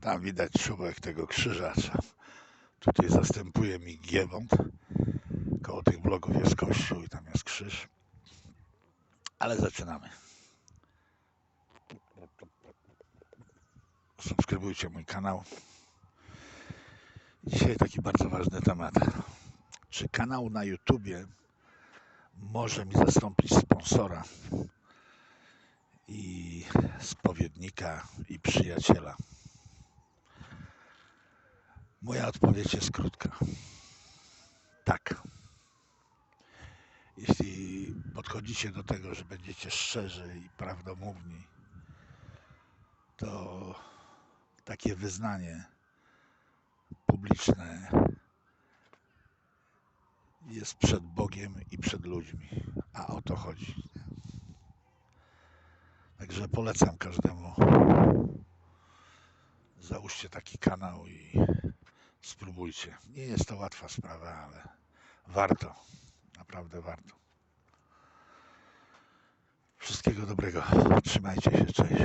Tam widać czubek tego krzyżacza. Tutaj zastępuje mi Giewont. Koło tych blogów jest kościół i tam jest krzyż. Ale zaczynamy. Subskrybujcie mój kanał. Dzisiaj taki bardzo ważny temat. Czy kanał na YouTubie może mi zastąpić sponsora i spowiednika i przyjaciela? Moja odpowiedź jest krótka. Tak. Jeśli podchodzicie do tego, że będziecie szczerzy i prawdomówni, to takie wyznanie publiczne jest przed Bogiem i przed ludźmi. A o to chodzi. Także polecam każdemu. Załóżcie taki kanał i spróbujcie. Nie jest to łatwa sprawa, ale warto. Naprawdę warto. Wszystkiego dobrego. Trzymajcie się. Cześć.